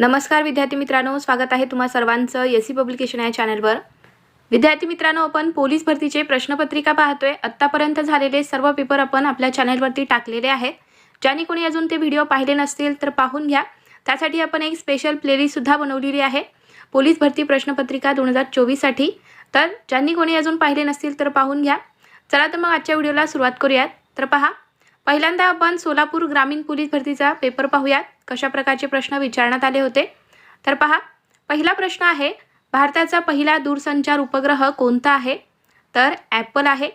नमस्कार विद्यार्थी मित्रांनो स्वागत आहे तुम्हा सर्वांचं एस सी पब्लिकेशन या चॅनलवर. विद्यार्थी मित्रांनो आपण पोलीस भरतीचे प्रश्नपत्रिका पाहतोय. आत्तापर्यंत झालेले सर्व पेपर आपण आपल्या चॅनलवरती टाकलेले आहेत. ज्यांनी कोणी अजून ते व्हिडिओ पाहिले नसतील तर पाहून घ्या. त्यासाठी आपण एक स्पेशल प्लेलिस्टसुद्धा बनवलेली आहे. पोलीस भरती प्रश्नपत्रिका दोन हजार चोवीससाठी तर ज्यांनी कोणी अजून पाहिले नसतील तर पाहून घ्या. चला तर मग आजच्या व्हिडिओला सुरुवात करूयात. तर पहा पहिल्यांदा आपण सोलापूर ग्रामीण पोलीस भरतीचा पेपर पाहूयात. कशा प्रकारचे प्रश्न विचारण्यात आले होते? तर पहा पहिला प्रश्न आहे भारताचा पहिला दूरसंचार उपग्रह कोणता आहे? तर ॲपल आहे.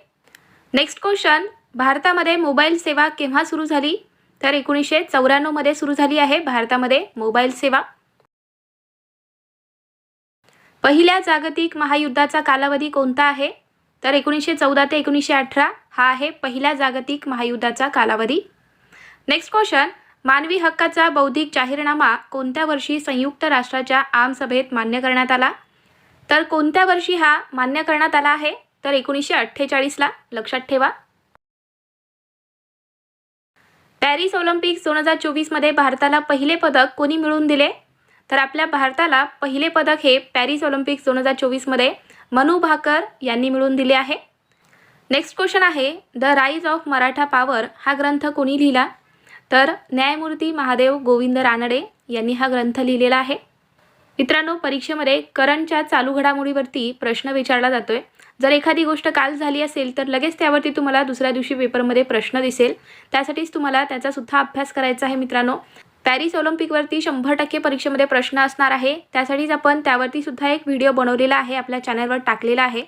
नेक्स्ट क्वेश्चन भारतामध्ये मोबाईल सेवा केव्हा सुरू झाली? तर एकोणीसशे चौऱ्याण्णवमध्ये सुरू झाली आहे भारतामध्ये मोबाईल सेवा. पहिल्या जागतिक महायुद्धाचा कालावधी कोणता आहे? तर एकोणीसशे चौदा ते एकोणीसशे अठरा हा आहे पहिल्या जागतिक महायुद्धाचा कालावधी. नेक्स्ट क्वेश्चन मानवी हक्काचा बौद्धिक जाहीरनामा कोणत्या वर्षी संयुक्त राष्ट्राच्या आमसभेत मान्य करण्यात आला? तर कोणत्या वर्षी हा मान्य करण्यात आला आहे? तर एकोणीसशे अठ्ठेचाळीसला लक्षात ठेवा. पॅरिस ऑलिम्पिक्स दोन हजार चोवीसमध्ये भारताला पहिले पदक कोणी मिळवून दिले? तर आपल्या भारताला पहिले पदक हे पॅरिस ऑलिम्पिक्स दोन हजार चोवीसमध्ये मनू भाकर यांनी मिळवून दिले आहे. नेक्स्ट क्वेश्चन आहे the rise of Maratha power हा ग्रंथ कोणी लिहिला? तर न्यायमूर्ती महादेव गोविंद रानडे यांनी हा ग्रंथ लिहिलेला आहे. मित्रांनो परीक्षेमध्ये करंटच्या चालू घडामोडीवरती प्रश्न विचारला जातोय. जर एखादी गोष्ट काल झाली असेल तर लगेच त्यावरती तुम्हाला दुसऱ्या दिवशी पेपरमध्ये प्रश्न दिसेल. त्यासाठीच तुम्हाला त्याचा सुद्धा अभ्यास करायचा आहे मित्रांनो. पॅरिस ऑलिम्पिकवरती शंभर टक्के परीक्षेमध्ये प्रश्न असणार आहे. त्यासाठीच आपण त्यावरती सुद्धा एक व्हिडिओ बनवलेला आहे आपल्या चॅनलवर टाकलेला आहे.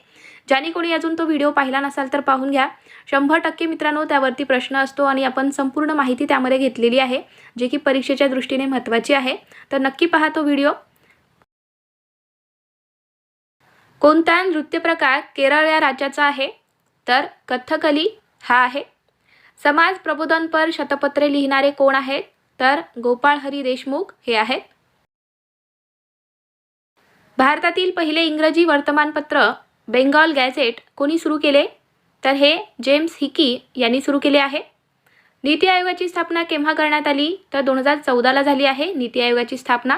ज्याने कोणी अजून तो व्हिडिओ पाहिला नसाल तर पाहून घ्या. शंभर टक्के मित्रांनो त्यावरती प्रश्न असतो आणि आपण संपूर्ण माहिती त्यामध्ये घेतलेली आहे जे की परीक्षेच्या दृष्टीने महत्त्वाची आहे. तर नक्की पहा तो व्हिडिओ. कोणता नृत्य प्रकार केरळ या राज्याचा आहे? तर कथ्थकली हा आहे. समाज प्रबोधनपर शतपत्रे लिहिणारे कोण आहेत? तर गोपाळ हरी देशमुख हे आहेत. भारतातील पहिले इंग्रजी वर्तमानपत्र बेंगॉल गॅझेट कोणी सुरू केले? तर हे जेम्स हिकी यांनी सुरू केले आहे. नीती आयोगाची स्थापना केव्हा करण्यात आली? तर दोन हजार चौदाला झाली आहे नीती आयोगाची स्थापना.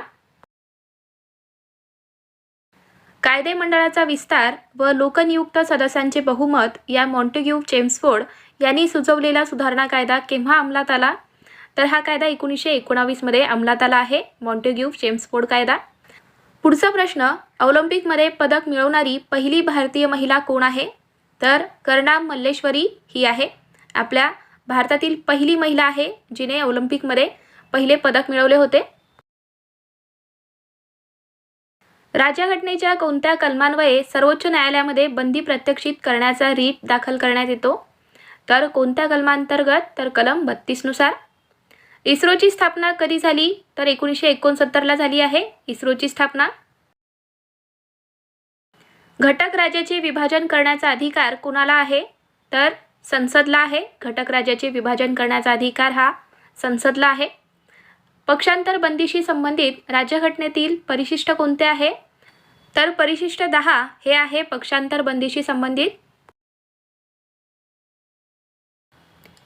कायदे मंडळाचा विस्तार व लोकनियुक्त सदस्यांचे बहुमत या मॉन्टेग्यू चेम्सफोर्ड यांनी सुचवलेला सुधारणा कायदा केव्हा अंमलात आला? तर हा कायदा एकोणीसशे एकोणावीसमध्ये अंमलात आला आहे. मॉन्टेग्यू चेम्सफोर्ड कायदा. पुढचा प्रश्न ऑलिम्पिकमध्ये पदक मिळवणारी पहिली भारतीय महिला कोण आहे? तर कर्णा मल्लेश्वरी ही आहे. आपल्या भारतातील पहिली महिला आहे जिने ऑलिम्पिकमध्ये पहिले पदक मिळवले होते. राज्यघटनेच्या कोणत्या कलमान्वये सर्वोच्च न्यायालयामध्ये बंदी प्रत्यक्षित करण्याचा रीट दाखल करण्यात येतो? तर कोणत्या कलमांतर्गत? तर कलम बत्तीसनुसार. इस्रोची स्थापना कधी झाली? तर एकोणीसशे एकोणसत्तरला झाली आहे. इस्रोची स्थापना. घटक राज्याचे विभाजन करण्याचा अधिकार कुणाला आहे? तर संसदला आहे. घटक राज्याचे विभाजन करण्याचा अधिकार हा संसदला आहे. पक्षांतर बंदीशी संबंधित राज्यघटनेतील परिशिष्ट कोणते आहे? तर परिशिष्ट दहा हे आहे पक्षांतर बंदीशी संबंधित.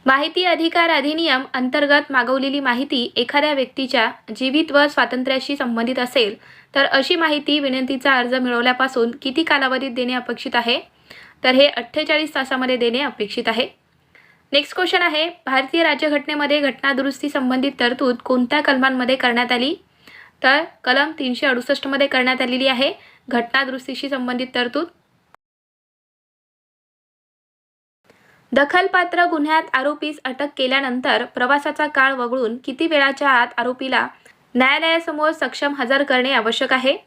माहिती अधिकार अधिनियम अंतर्गत मागवलेली माहिती एखाद्या व्यक्तीच्या जीवित व स्वातंत्र्याशी संबंधित असेल तर अशी माहिती विनंतीचा अर्ज मिळवल्यापासून किती कालावधीत देणे अपेक्षित आहे? तर हे अठ्ठेचाळीस तासामध्ये देणे अपेक्षित आहे. नेक्स्ट क्वेश्चन आहे भारतीय राज्यघटनेमध्ये घटनादुरुस्ती संबंधित तरतूद कोणत्या कलमांमध्ये करण्यात आली? तर कलम तीनशे अडुसष्टमध्ये करण्यात आलेली आहे घटनादुरुस्तीशी संबंधित तरतूद. दखलपात्र गुन्ह्यात आरोपीस अटक केल्यानंतर प्रवासाचा काळ वगळून किती वेळाच्या आत आरोपीला न्यायालयासमोर सक्षम हजर करणे आवश्यक आहे?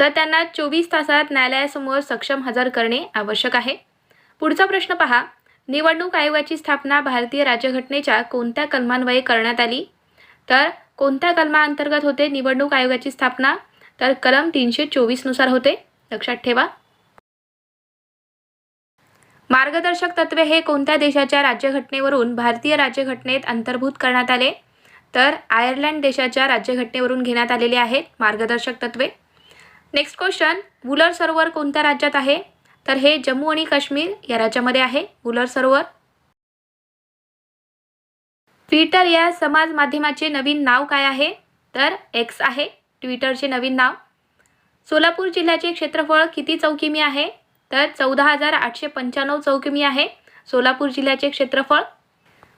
तर त्यांना चोवीस तासात न्यायालयासमोर सक्षम हजर करणे आवश्यक आहे. पुढचा प्रश्न पहा. निवडणूक आयोगाची स्थापना भारतीय राज्यघटनेच्या कोणत्या कलमान्वये करण्यात आली? तर कोणत्या कलमाअंतर्गत होते निवडणूक आयोगाची स्थापना? तर कलम तीनशे चोवीसनुसार होते. लक्षात ठेवा. मार्गदर्शक तत्वे हे कोणत्या देशाच्या राज्यघटनेवरून भारतीय राज्यघटनेत अंतर्भूत करण्यात आले? तर आयर्लंड देशाच्या राज्यघटनेवरून घेण्यात आलेले आहेत मार्गदर्शक तत्वे नेक्स्ट क्वेश्चन वुलर सरोवर कोणत्या राज्यात आहे? तर हे जम्मू आणि काश्मीर या राज्यामध्ये आहे. वुलर सरोवर. ट्विटर या समाज माध्यमाचे नवीन नाव काय आहे? तर एक्स आहे. ट्विटरचे नवीन नाव. सोलापूर जिल्ह्याचे क्षेत्रफळ किती चौकिमी आहे? तर चौदा हजार आठशे पंच्याण्णव चौकिमी आहे. सोलापूर जिल्ह्याचे क्षेत्रफळ.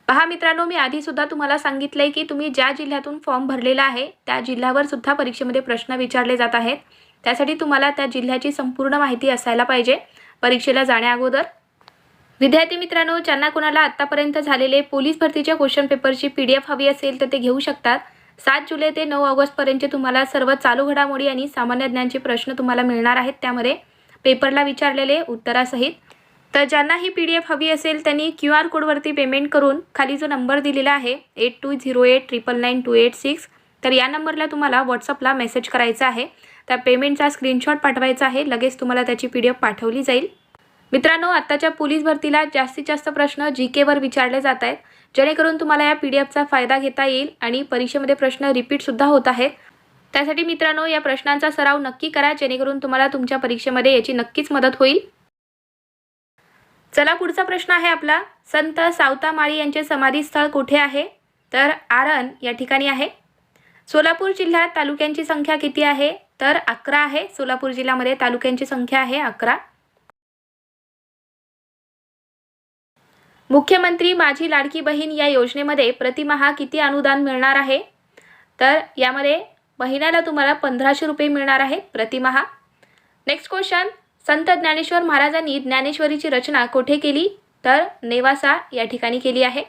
पहा मित्रांनो मी आधीसुद्धा तुम्हाला सांगितलं आहे की तुम्ही ज्या जिल्ह्यातून फॉर्म भरलेला आहे त्या जिल्ह्यावर सुद्धा परीक्षेमध्ये प्रश्न विचारले जात आहेत. त्यासाठी तुम्हाला त्या जिल्ह्याची संपूर्ण माहिती असायला पाहिजे परीक्षेला जाण्याअगोदर विद्यार्थी मित्रांनो ज्यांना कोणाला आत्तापर्यंत झालेले पोलीस भरतीच्या क्वेश्चन पेपरची पी डी एफ हवी असेल तर ते घेऊ शकतात. सात जुलै ते नऊ ऑगस्टपर्यंतचे तुम्हाला सर्व चालू घडामोडी आणि सामान्य ज्ञानचे प्रश्न तुम्हाला मिळणार आहेत त्यामध्ये. पेपरला विचारलेले उत्तरासहित. तर ज्यांना ही पी डी एफ हवी असेल त्यांनी क्यू आर कोडवरती पेमेंट करून खाली जो नंबर दिलेला आहे eight two zero eight triple nine two eight six तर या नंबरला तुम्हाला व्हॉट्सअपला मेसेज करायचा आहे. त्या पेमेंटचा स्क्रीनशॉट पाठवायचा आहे लगेच तुम्हाला त्याची पी डी एफ पाठवली जाईल. मित्रांनो आत्ताच्या पोलीस भरतीला जास्तीत जास्त प्रश्न जी केवर विचारले जात आहेत. जेणेकरून तुम्हाला या पी डी एफचा फायदा घेता येईल आणि परीक्षेमध्ये प्रश्न रिपीटसुद्धा होत आहेत. त्यासाठी मित्रांनो या प्रश्नांचा सराव नक्की करा जेणेकरून तुम्हाला तुमच्या परीक्षेमध्ये याची नक्कीच मदत होईल. चला पुढचा प्रश्न आहे आपला. संत सावतामाळी यांचे समाधीस्थळ कुठे आहे? तर आरण या ठिकाणी आहे. सोलापूर जिल्ह्यात तालुक्यांची संख्या किती आहे? तर अकरा आहे. सोलापूर जिल्ह्यामध्ये तालुक्यांची संख्या आहे अकरा. मुख्यमंत्री माझी लाडकी बहीण या योजनेमध्ये प्रतिमहा किती अनुदान मिळणार आहे? तर यामध्ये महिन्याला तुम्हाला पंधराशे रुपये मिळणार आहे. प्रतिमहा नेक्स्ट क्वेश्चन संत ज्ञानेश्वर महाराजांनी ज्ञानेश्वरीची रचना कोठे केली? तर नेवासा या ठिकाणी केली आहे.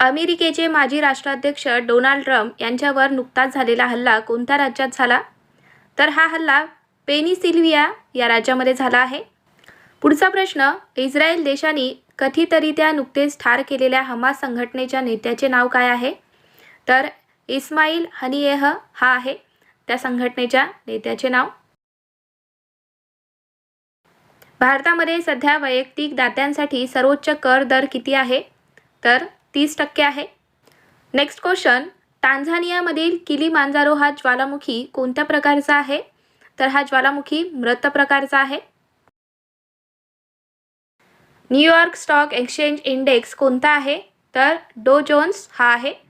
अमेरिकेचे माजी राष्ट्राध्यक्ष डोनाल्ड ट्रम्प यांच्यावर नुकताच झालेला हल्ला कोणत्या राज्यात झाला? तर हा हल्ला पेनिसिल्विया या राज्यामध्ये झाला आहे. पुढचा प्रश्न. इस्रायल देशाने कथितरित्या नुकतेच ठार केलेल्या हमास संघटनेच्या नेत्याचे नाव काय आहे? तर इस्माईल हनियेह हा आहे. त्या संघटनेच्या नेत्याचे नाव. भारतामध्ये सध्या वैयक्तिक दात्यांसाठी सर्वोच्च कर दर किती आहे? तर तीस टक्के आहे. नेक्स्ट क्वेश्चन टांझानियामधील किली मांजारो हा ज्वालामुखी कोणत्या प्रकारचा आहे? तर हा ज्वालामुखी मृत प्रकारचा आहे. न्यूयॉर्क स्टॉक एक्सचेंज इंडेक्स कोणता आहे? तर डो जोन्स हा आहे.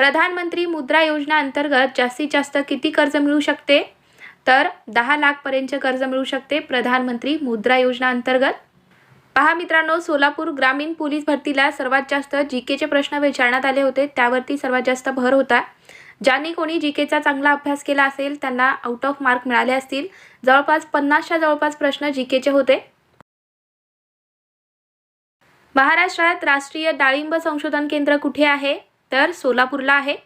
प्रधानमंत्री मुद्रा योजना अंतर्गत जास्तीत जास्त किती कर्ज मिळू शकते? तर दहा लाखपर्यंतचे कर्ज मिळू शकते प्रधानमंत्री मुद्रा योजना अंतर्गत. पहा मित्रांनो सोलापूर ग्रामीण पोलीस भरतीला सर्वात जास्त जी केचे प्रश्न विचारण्यात आले होते. त्यावरती सर्वात जास्त भर होता. ज्यांनी कोणी जी केचा चांगला अभ्यास केला असेल त्यांना आउट ऑफ मार्क मिळाले असतील. जवळपास पन्नासच्या जवळपास प्रश्न जी केचे होते. महाराष्ट्रात राष्ट्रीय डाळिंब संशोधन केंद्र कुठे आहे? तर सोलापूरला आहे.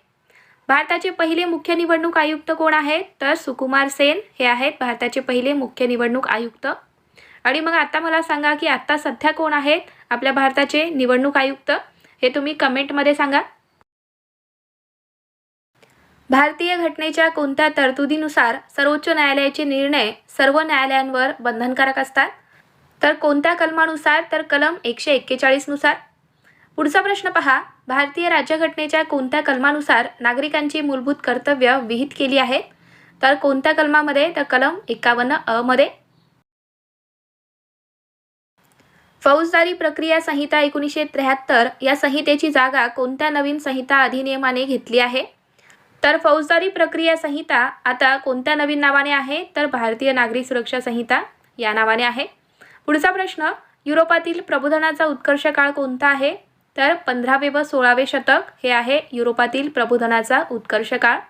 भारताचे पहिले मुख्य निवडणूक आयुक्त कोण आहेत? तर सुकुमार सेन हे आहेत भारताचे पहिले मुख्य निवडणूक आयुक्त. आणि मग आता मला सांगा की आत्ता सध्या कोण आहेत आपल्या भारताचे निवडणूक आयुक्त? हे तुम्ही कमेंटमध्ये सांगा. भारतीय घटनेच्या कोणत्या तरतुदीनुसार सर्वोच्च न्यायालयाचे निर्णय सर्व न्यायालयांवर बंधनकारक असतात? तर कोणत्या कलमानुसार? तर कलम एकशे एक्केचाळीसनुसार. पुढचा प्रश्न पहा. भारतीय राज्यघटनेच्या कोणत्या कलमानुसार नागरिकांची मूलभूत कर्तव्य विहित केली आहेत तर कोणत्या कलमामध्ये? तर कलम एकावन्न अ मध्ये. फौजदारी प्रक्रिया संहिता एकोणीसशे त्र्याहत्तर या संहितेची जागा कोणत्या नवीन संहिता अधिनियमाने घेतली आहे? तर फौजदारी प्रक्रिया संहिता आता कोणत्या नवीन नावाने आहे? तर भारतीय नागरी सुरक्षा संहिता या नावाने आहे. पुढचा प्रश्न युरोपातील प्रबोधनाचा उत्कर्ष काळ कोणता आहे? तर पंधरावे व सोळावे शतक हे आहे युरोपातील प्रबोधनाचा उत्कर्ष काळ.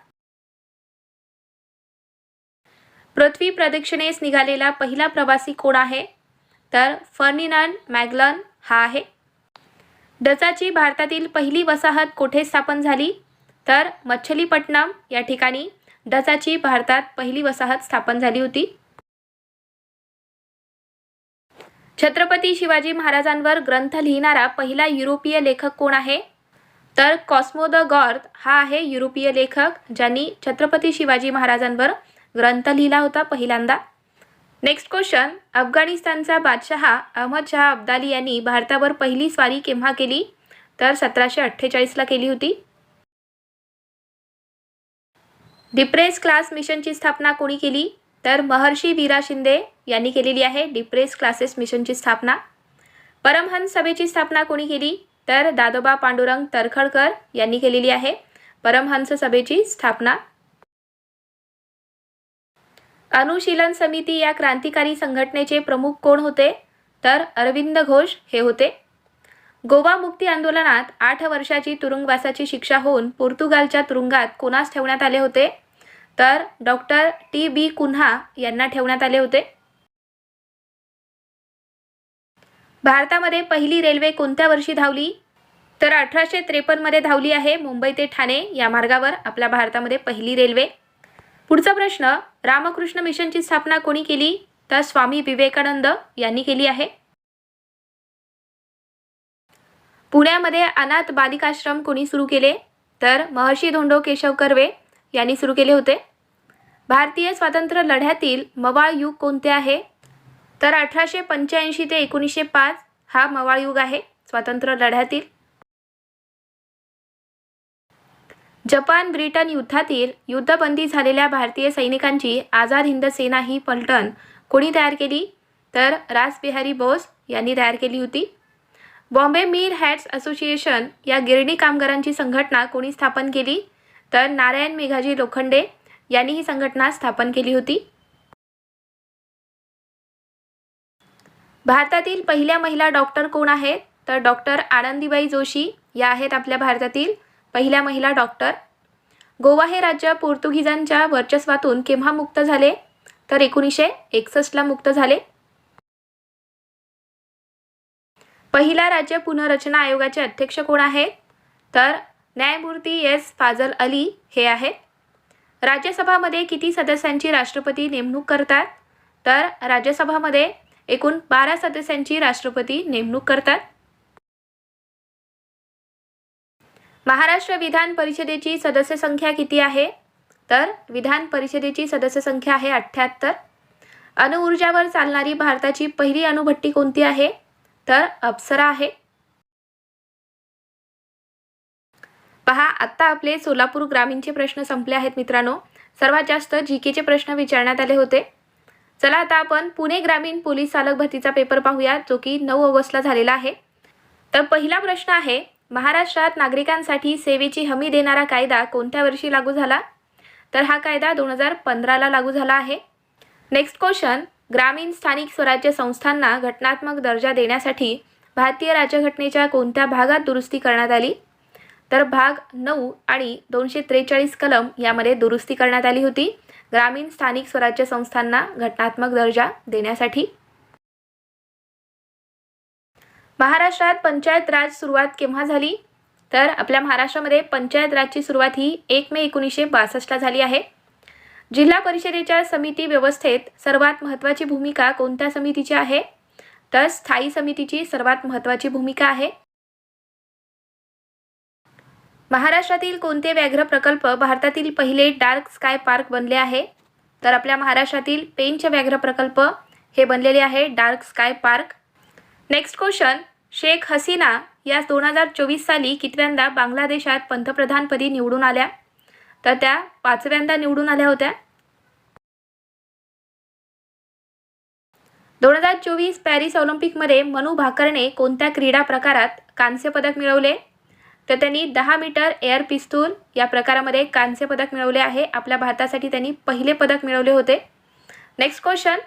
पृथ्वी प्रदक्षिणेस निघालेला पहिला प्रवासी कोण आहे? तर फर्निनांड मॅगलन हा आहे. डचाची भारतातील पहिली वसाहत कोठे स्थापन झाली? तर मच्छलीपट्टणम या ठिकाणी डचाची भारतात पहिली वसाहत स्थापन झाली होती. छत्रपती शिवाजी महाराजांवर ग्रंथ लिहिणारा पहिला युरोपीय लेखक कोण आहे? तर कॉस्मो द गॉर्थ हा आहे युरोपीय लेखक ज्यांनी छत्रपती शिवाजी महाराजांवर ग्रंथ लिहिला होता पहिल्यांदा. नेक्स्ट क्वेश्चन अफगाणिस्तानचा बादशहा अहमद शहा अब्दाली यांनी भारतावर पहिली स्वारी केव्हा केली? तर सतराशे अठ्ठेचाळीसला केली होती. डिप्रेस क्लास मिशनची स्थापना कोणी केली? तर महर्षी वीरा शिंदे यांनी केलेली आहे डिप्रेस क्लासेस मिशनची स्थापना. परमहंस सभेची स्थापना कोणी केली? तर दादोबा पांडुरंग तरखडकर यांनी केलेली आहे परमहंस सभेची स्थापना. अनुशीलन समिती या क्रांतिकारी संघटनेचे प्रमुख कोण होते? तर अरविंद घोष हे होते. गोवा मुक्ती आंदोलनात आठ वर्षाची तुरुंगवासाची शिक्षा होऊन पोर्तुगालच्या तुरुंगात कोणास ठेवण्यात आले होते? तर डॉक्टर टी बी कुन्हा यांना ठेवण्यात आले होते. भारतामध्ये पहिली रेल्वे कोणत्या वर्षी धावली? तर अठराशे त्रेपन्नमध्ये धावली आहे मुंबई ते ठाणे या मार्गावर आपल्या भारतामध्ये पहिली रेल्वे. पुढचा प्रश्न रामकृष्ण मिशनची स्थापना कोणी केली? तर स्वामी विवेकानंद यांनी केली आहे. पुण्यामध्ये अनाथ बालिकाश्रम कोणी सुरू केले? तर महर्षी धोंडो केशव कर्वे यांनी सुरू केले होते. भारतीय स्वातंत्र्य लढ्यातील मवाळ युग कोणते आहे? तर अठराशे पंच्याऐंशी ते एकोणीसशे पाच हा मवाळ युग आहे स्वातंत्र्य लढ्यातील. जपान ब्रिटन युद्धातील युद्धबंदी झालेल्या भारतीय सैनिकांची आझाद हिंद सेना ही पलटण कोणी तयार केली? तर रासबिहारी बोस यांनी तयार केली होती. बॉम्बे मिल हॅट्स असोसिएशन या गिरणी कामगारांची संघटना कोणी स्थापन केली? तर नारायण मेघाजी लोखंडे यांनी ही संघटना स्थापन केली होती. भारतातील पहिल्या महिला डॉक्टर कोण आहेत? तर डॉक्टर आनंदीबाई जोशी या आहेत आपल्या भारतातील पहिल्या महिला डॉक्टर. गोवा हे राज्य पोर्तुगीजांच्या वर्चस्वातून केव्हा मुक्त झाले? तर एकोणीसशे एकसष्टला मुक्त झाले. पहिला राज्य पुनर्रचना आयोगाचे अध्यक्ष कोण आहेत? तर न्यायमूर्ती एस फाजल अली हे आहेत. राज्यसभामध्ये किती सदस्यांची राष्ट्रपती नेमणूक करतात? तर राज्यसभामध्ये एकूण बारा सदस्यांची राष्ट्रपती नेमणूक करतात. महाराष्ट्र विधान परिषदेची सदस्य संख्या किती आहे? तर विधान परिषदेची सदस्य संख्या आहे अठ्ठ्याहत्तर. अणुऊर्जावर चालणारी भारताची पहिली अणुभट्टी कोणती आहे? तर अप्सरा आहे. पहा आत्ता आपले सोलापूर ग्रामीणचे प्रश्न संपले आहेत मित्रांनो. सर्वात जास्त जी केचे प्रश्न विचारण्यात आले होते. चला आता आपण पुणे ग्रामीण पोलीस चालक भरतीचा पेपर पाहूया जो की नऊ ऑगस्टला झालेला आहे. तर पहिला प्रश्न आहे महाराष्ट्रात नागरिकांसाठी सेवेची हमी देणारा कायदा कोणत्या वर्षी लागू झाला? तर हा कायदा दोन हजार पंधराला लागू झाला आहे. नेक्स्ट क्वेश्चन ग्रामीण स्थानिक स्वराज्य संस्थांना घटनात्मक दर्जा देण्यासाठी भारतीय राज्यघटनेच्या कोणत्या भागात दुरुस्ती करण्यात आली? तर भाग नऊ आणि दोनशे त्रेचाळीस कलम यामध्ये दुरुस्ती करण्यात आली होती. ग्रामीण स्थानिक स्वराज्य संस्थांना घटनात्मक दर्जा देण्यासाठी. महाराष्ट्रात पंचायत राज सुरुवात केव्हा झाली? तर आपल्या महाराष्ट्रामध्ये पंचायत राजची सुरुवात ही एक मे एकोणीसशे बासष्टला झाली आहे. जिल्हा परिषदेच्या समिती व्यवस्थेत सर्वात महत्त्वाची भूमिका कोणत्या समितीची आहे? तर स्थायी समितीची सर्वात महत्त्वाची भूमिका आहे. महाराष्ट्रातील कोणते व्याघ्र प्रकल्प भारतातील पहिले डार्क स्काय पार्क बनले आहे? तर आपल्या महाराष्ट्रातील पेंच व्याघ्र प्रकल्प हे बनलेले आहे dark sky park. Next question Sheikh Hasina या दोन हजार चोवीस साली कितव्यांदा बांगलादेशात पंतप्रधानपदी निवडून आल्या? तर त्या पाचव्यांदा निवडून आल्या होत्या. दोन हजार चोवीस पॅरिस ऑलिम्पिकमध्ये मनू भाकरने कोणत्या क्रीडा प्रकारात कांस्य पदक मिळवले? तर त्यांनी दहा मीटर एअर पिस्तूल या प्रकारामध्ये कांस्य पदक मिळवले आहे. आपल्या भारतासाठी त्यांनी पहिले पदक मिळवले होते. नेक्स्ट क्वेश्चन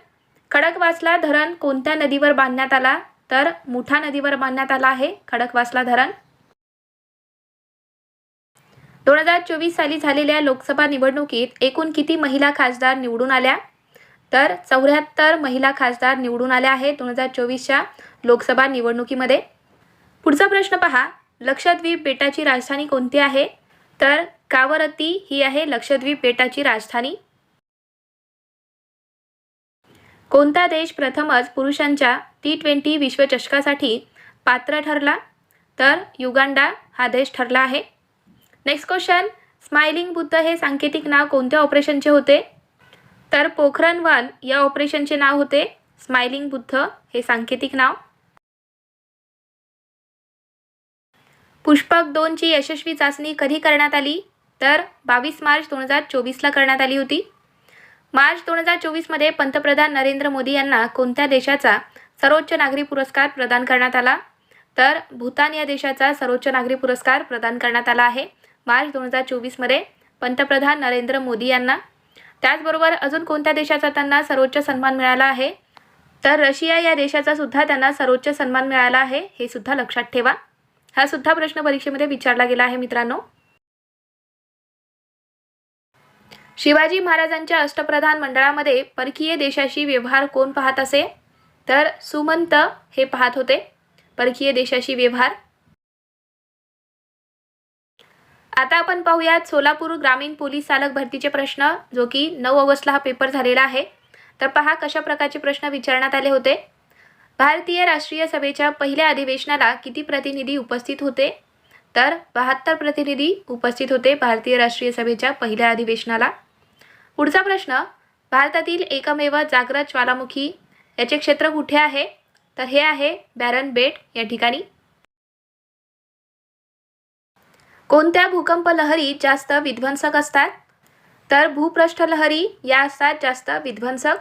खडकवासला धरण कोणत्या नदीवर बांधण्यात आला? तर मुठा नदीवर बांधण्यात आला आहे. खडकवासला धरण. दोन हजार चोवीस साली झालेल्या लोकसभा निवडणुकीत एकूण किती महिला खासदार निवडून आल्या? तर चौऱ्याहत्तर महिला खासदार निवडून आल्या आहेत दोन हजार चोवीसच्या लोकसभा निवडणुकीमध्ये. पुढचा प्रश्न पहा. लक्षद्वीप बेटाची राजधानी कोणती आहे? तर कावरती ही आहे लक्षद्वीप बेटाची राजधानी. कोणता देश प्रथमच पुरुषांच्या टी ट्वेंटी विश्वचषकासाठी पात्र ठरला? तर युगांडा हा देश ठरला आहे. नेक्स्ट क्वेश्चन स्माइलिंग बुद्ध हे सांकेतिक नाव कोणत्या ऑपरेशनचे होते? तर पोखरण वन या ऑपरेशनचे नाव होते स्माइलिंग बुद्ध हे सांकेतिक नाव. पुष्पक दोनची यशस्वी चाचणी कधी करण्यात आली? तर बावीस मार्च दोन हजार चोवीसला करण्यात आली होती. मार्च दोन हजार चोवीसमध्ये पंतप्रधान नरेंद्र मोदी यांना कोणत्या देशाचा सर्वोच्च नागरी पुरस्कार प्रदान करण्यात आला? तर भूतान या देशाचा सर्वोच्च नागरी पुरस्कार प्रदान करण्यात आला आहे. मार्च दोन हजार चोवीसमध्ये पंतप्रधान नरेंद्र मोदी यांना. त्याचबरोबर अजून कोणत्या देशाचा त्यांना सर्वोच्च सन्मान मिळाला आहे? तर रशिया या देशाचा सुद्धा त्यांना सर्वोच्च सन्मान मिळाला आहे हे सुद्धा लक्षात ठेवा. हा सुद्धा प्रश्न परीक्षेमध्ये विचारला गेला आहे मित्रांनो. शिवाजी महाराजांच्या अष्टप्रधान मंडळामध्ये परकीय देशाशी व्यवहार कोण पाहत असे? तर सुमंत हे पाहत होते. परकीय देशाशी व्यवहार. आता आपण पाहूयात सोलापूर ग्रामीण पोलीस चालक भरतीचे प्रश्न जो की नऊ ऑगस्टला हा पेपर झालेला आहे. तर पहा कशा प्रकारचे प्रश्न विचारण्यात आले होते. भारतीय राष्ट्रीय सभेच्या पहिल्या अधिवेशनाला किती प्रतिनिधी उपस्थित होते? तर बहात्तर प्रतिनिधी उपस्थित होते भारतीय राष्ट्रीय सभेच्या पहिल्या अधिवेशनाला. पुढचा प्रश्न भारतातील एकमेव जागृत ज्वालामुखी याचे क्षेत्र कुठे आहे? तर हे आहे बॅरन बेट या ठिकाणी. कोणत्या भूकंप लहरी जास्त विध्वंसक असतात? तर भूपृष्ठ लहरी या असतात जास्त विध्वंसक.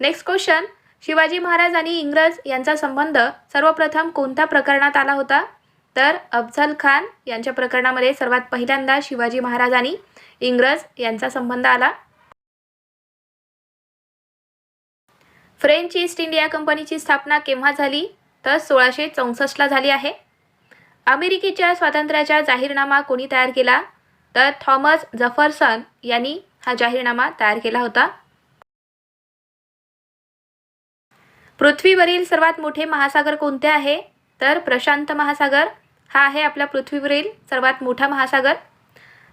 नेक्स्ट क्वेश्चन शिवाजी महाराज आणि इंग्रज यांचा संबंध सर्वप्रथम कोणत्या प्रकरणात आला होता? तर अफझल खान यांच्या प्रकरणामध्ये सर्वात पहिल्यांदा शिवाजी महाराज आणि इंग्रज यांचा संबंध आला. फ्रेंच ईस्ट इंडिया कंपनीची स्थापना केव्हा झाली? तर सोळाशे चौसष्टला झाली आहे. अमेरिकेच्या स्वातंत्र्याचा जाहीरनामा कोणी तयार केला? तर थॉमस जफरसन यांनी हा जाहीरनामा तयार केला होता. पृथ्वीवरील सर्वात मोठे महासागर कोणते आहे? तर प्रशांत महासागर हा आहे आपल्या पृथ्वीवरील सर्वात मोठा महासागर.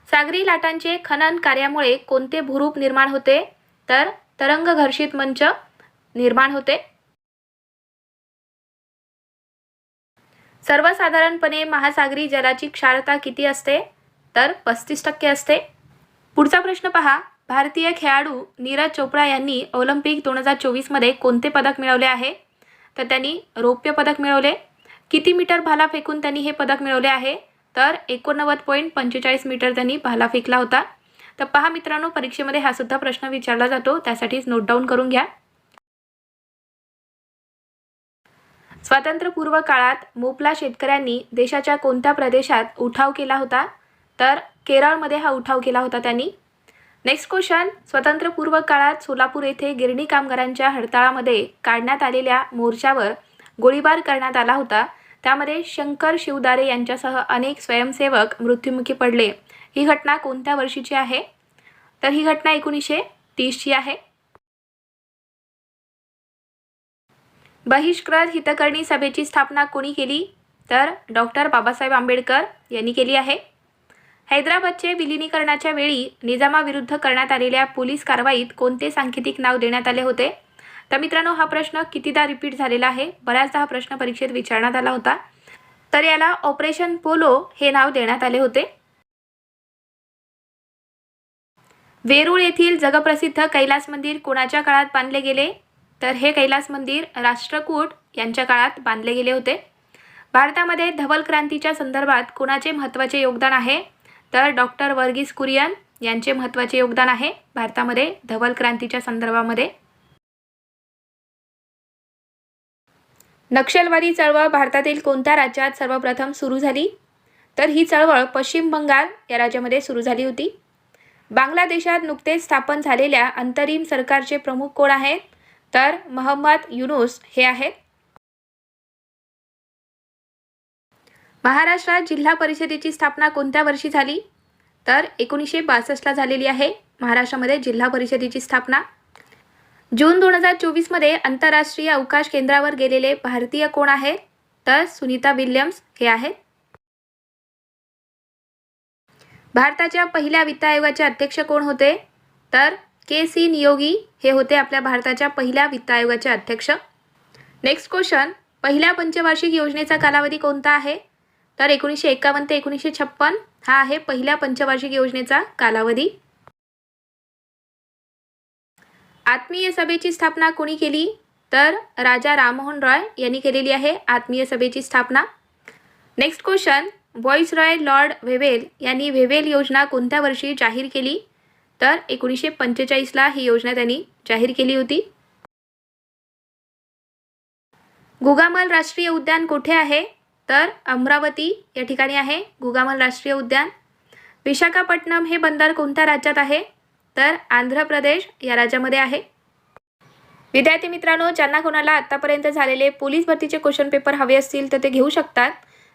सागरी लाटांचे खनन कार्यामुळे कोणते भूरूप निर्माण होते? तर तरंग घर्षित मंच निर्माण होते. सर्वसाधारणपणे महासागरी जलाची क्षारता किती असते? तर पस्तीस टक्के असते. पुढचा प्रश्न पहा. भारतीय खेळाडू नीरज चोप्रा यांनी ऑलिम्पिक दोन हजार चोवीसमध्ये कोणते पदक मिळवले आहे? तर त्यांनी रौप्य पदक मिळवले. किती मीटर भाला फेकून त्यांनी हे पदक मिळवले आहे? तर एकोणनव्वद पॉईंट पंचेचाळीस मीटर त्यांनी भाला फेकला होता. तर पहा मित्रांनो परीक्षेमध्ये हा सुद्धा प्रश्न विचारला जातो. त्यासाठीच नोट डाऊन करून घ्या. स्वातंत्र्यपूर्व काळात मोपला शेतकऱ्यांनी देशाच्या कोणत्या प्रदेशात उठाव केला होता? तर केरळमध्ये हा उठाव केला होता त्यांनी. नेक्स्ट क्वेश्चन स्वतंत्रपूर्व काळात सोलापूर येथे गिरणी कामगारांच्या हडताळामध्ये काढण्यात आलेल्या मोर्चावर गोळीबार करण्यात आला होता. त्यामध्ये शंकर शिवदारे यांच्यासह अनेक स्वयंसेवक मृत्युमुखी पडले. ही घटना कोणत्या वर्षीची आहे? तर ही घटना एकोणीसशे तीसची आहे. बहिष्कृत हितकर्णी सभेची स्थापना कोणी केली? तर डॉक्टर बाबासाहेब आंबेडकर यांनी केली आहे. हैदराबादचे विलिनीकरणाच्या वेळी निजामाविरुद्ध करण्यात आलेल्या पोलीस कारवाईत कोणते सांकेतिक नाव देण्यात आले होते? तर मित्रांनो हा प्रश्न कितीदा रिपीट झालेला आहे? बऱ्याचदा हा प्रश्न परीक्षेत विचारण्यात आला होता. तर याला ऑपरेशन पोलो हे नाव देण्यात आले होते. वेरूळ येथील जगप्रसिद्ध कैलास मंदिर कोणाच्या काळात बांधले गेले? तर हे कैलास मंदिर राष्ट्रकूट यांच्या काळात बांधले गेले होते. भारतामध्ये धवल क्रांतीच्या संदर्भात कोणाचे महत्त्वाचे योगदान आहे? तर डॉक्टर वर्गीस कुरियन यांचे महत्त्वाचे योगदान आहे भारतामध्ये धवल क्रांतीच्या संदर्भामध्ये. नक्षलवादी चळवळ भारतातील कोणत्या राज्यात सर्वप्रथम सुरू झाली? तर ही चळवळ पश्चिम बंगाल या राज्यामध्ये सुरू झाली होती. बांगलादेशात नुकतेच स्थापन झालेल्या अंतरिम सरकारचे प्रमुख कोण आहेत? तर महम्मद युनुस हे आहेत. महाराष्ट्रात जिल्हा परिषदेची स्थापना कोणत्या वर्षी झाली? तर एकोणीसशे बासष्टला झालेली आहे. महाराष्ट्रामध्ये जिल्हा परिषदेची स्थापना. जून दोन हजार चोवीसमध्ये आंतरराष्ट्रीय अवकाश केंद्रावर गेलेले भारतीय कोण आहेत? तर सुनीता विल्यम्स हे आहेत. भारताच्या पहिल्या वित्त आयोगाचे अध्यक्ष कोण होते? तर के सी नियोगी हे होते आपल्या भारताच्या पहिल्या वित्त आयोगाचे अध्यक्ष. नेक्स्ट क्वेश्चन पहिल्या पंचवार्षिक योजनेचा कालावधी कोणता आहे? तर एकोणीसशे एकावन्न ते एकोणीसशे छप्पन हा आहे पहिल्या पंचवार्षिक योजनेचा कालावधी. आत्मीय सभेची स्थापना कोणी केली? तर राजा राममोहन रॉय यांनी केलेली आहे आत्मीय सभेची स्थापना. नेक्स्ट क्वेश्चन रॉय लॉर्ड व्हेवेल यांनी व्हेवेल योजना कोणत्या वर्षी जाहीर केली? तर एकोणीसशे पंचेचाळीसला ही योजना त्यांनी जाहीर केली होती. गुगामल राष्ट्रीय उद्यान कुठे आहे? तर अमरावती या ठिकाणी आहे. गुगामल राष्ट्रीय उद्यान. विशाखापट्टणम हे बंदर कोणत्या राज्यात आहे? तर आंध्र प्रदेश या राज्यामध्ये आहे. विद्यार्थी मित्रांनो ज्यांना कोणाला आत्तापर्यंत झालेले पोलीस भरतीचे क्वेश्चन पेपर हवे असतील तर ते घेऊ शकतात.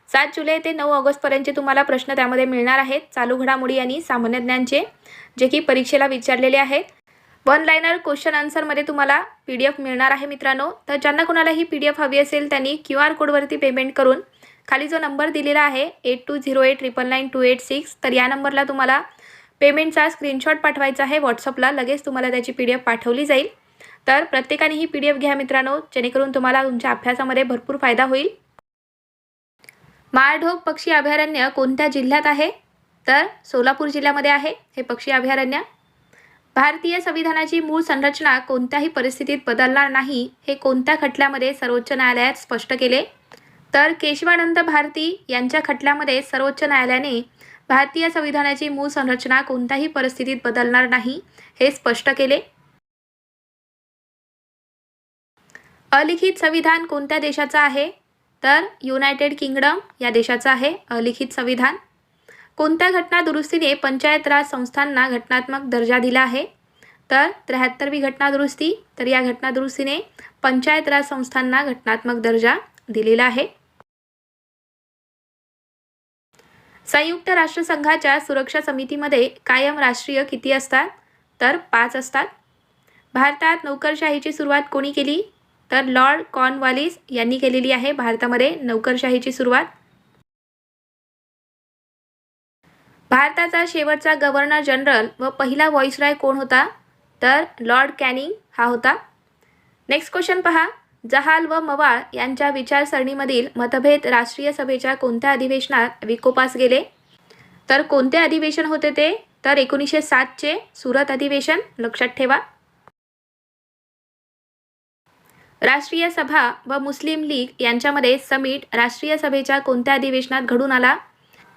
सात जुलै ते नऊ ऑगस्टपर्यंतचे तुम्हाला प्रश्न त्यामध्ये मिळणार आहेत. चालू घडामोडी आणि सामान्य ज्ञानचे जे की परीक्षेला विचारलेले आहेत. वन लायनर क्वेश्चन आन्सरमध्ये तुम्हाला पी डी एफ मिळणार आहे मित्रांनो. तर ज्यांना कोणाला ही पी डी एफ हवी असेल त्यांनी क्यू आर कोडवरती पेमेंट करून खाली जो नंबर दिलेला आहे eight two zero eight triple nine two eight six तर या नंबरला तुम्हाला पेमेंटचा स्क्रीनशॉट पाठवायचा आहे. व्हॉट्सअपला लगेच तुम्हाला त्याची पी डी एफ पाठवली जाईल. तर प्रत्येकाने ही पी डी एफ घ्या मित्रांनो जेणेकरून तुम्हाला तुमच्या अभ्यासामध्ये भरपूर फायदा होईल. माळढोक पक्षी अभयारण्य कोणत्या जिल्ह्यात आहे? तर सोलापूर जिल्ह्यामध्ये आहे हे पक्षी अभयारण्य. भारतीय संविधानाची मूळ संरचना कोणत्याही परिस्थितीत बदलणार नाही हे कोणत्या खटल्यामध्ये सर्वोच्च न्यायालयात स्पष्ट केले? तर केशवानंद भारती यांच्या खटल्यामध्ये सर्वोच्च न्यायालयाने भारतीय संविधानाची मूळ संरचना कोणत्याही परिस्थितीत बदलणार नाही हे स्पष्ट केले. अलिखित संविधान कोणत्या देशाचं आहे? तर युनायटेड किंगडम या देशाचं आहे अलिखित संविधान. कोणत्या घटना दुरुस्तीने पंचायत राज संस्थांना घटनात्मक दर्जा दिला आहे? तर त्र्याहत्तरवी घटना दुरुस्ती तर या घटना दुरुस्तीने पंचायत राज संस्थांना घटनात्मक दर्जा दिलेला आहे. संयुक्त राष्ट्रसंघाच्या सुरक्षा समितीमध्ये कायम राष्ट्रीय किती असतात? तर पाच असतात. भारतात नोकरशाहीची सुरुवात कोणी केली? तर लॉर्ड कॉर्नवालिस यांनी केलेली आहे भारतामध्ये नोकरशाहीची सुरुवात. भारताचा शेवटचा गव्हर्नर जनरल व पहिला व्हॉइसरॉय कोण होता? तर लॉर्ड कॅनिंग हा होता. नेक्स्ट क्वेश्चन पहा. जहाल व मवाळ यांच्या विचारसरणीमधील मतभेद राष्ट्रीय सभेच्या कोणत्या अधिवेशनात विकोपास गेले? तर कोणते अधिवेशन होते ते? तर एकोणीसशे सातचे सुरत अधिवेशन लक्षात ठेवा. राष्ट्रीय सभा व मुस्लिम लीग यांच्यामध्ये समिट राष्ट्रीय सभेच्या कोणत्या अधिवेशनात घडून आला?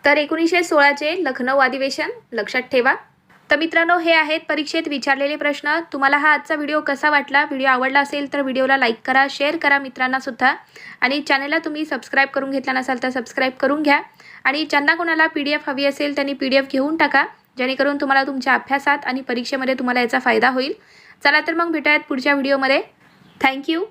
तर एकोणीसशे सोळाचे लखनौ अधिवेशन लक्षात ठेवा. तर मित्रांनो हे आहेत परीक्षेत विचारलेले प्रश्न. तुम्हाला हा आजचा व्हिडिओ कसा वाटला? व्हिडिओ आवडला असेल तर व्हिडिओला लाईक करा शेअर करा मित्रांना सुद्धा आणि चॅनलला तुम्ही सबस्क्राईब करून घेतला नसाल तर सबस्क्राईब करून घ्या. आणि ज्यांना कोणाला पी डी एफ हवी असेल त्यांनी पी डी एफ घेऊन टाका. जेणेकरून तुम्हाला तुमच्या अभ्यासात आणि परीक्षेमध्ये तुम्हाला याचा फायदा होईल. चला तर मग भेटूयात पुढच्या व्हिडिओमध्ये. थँक्यू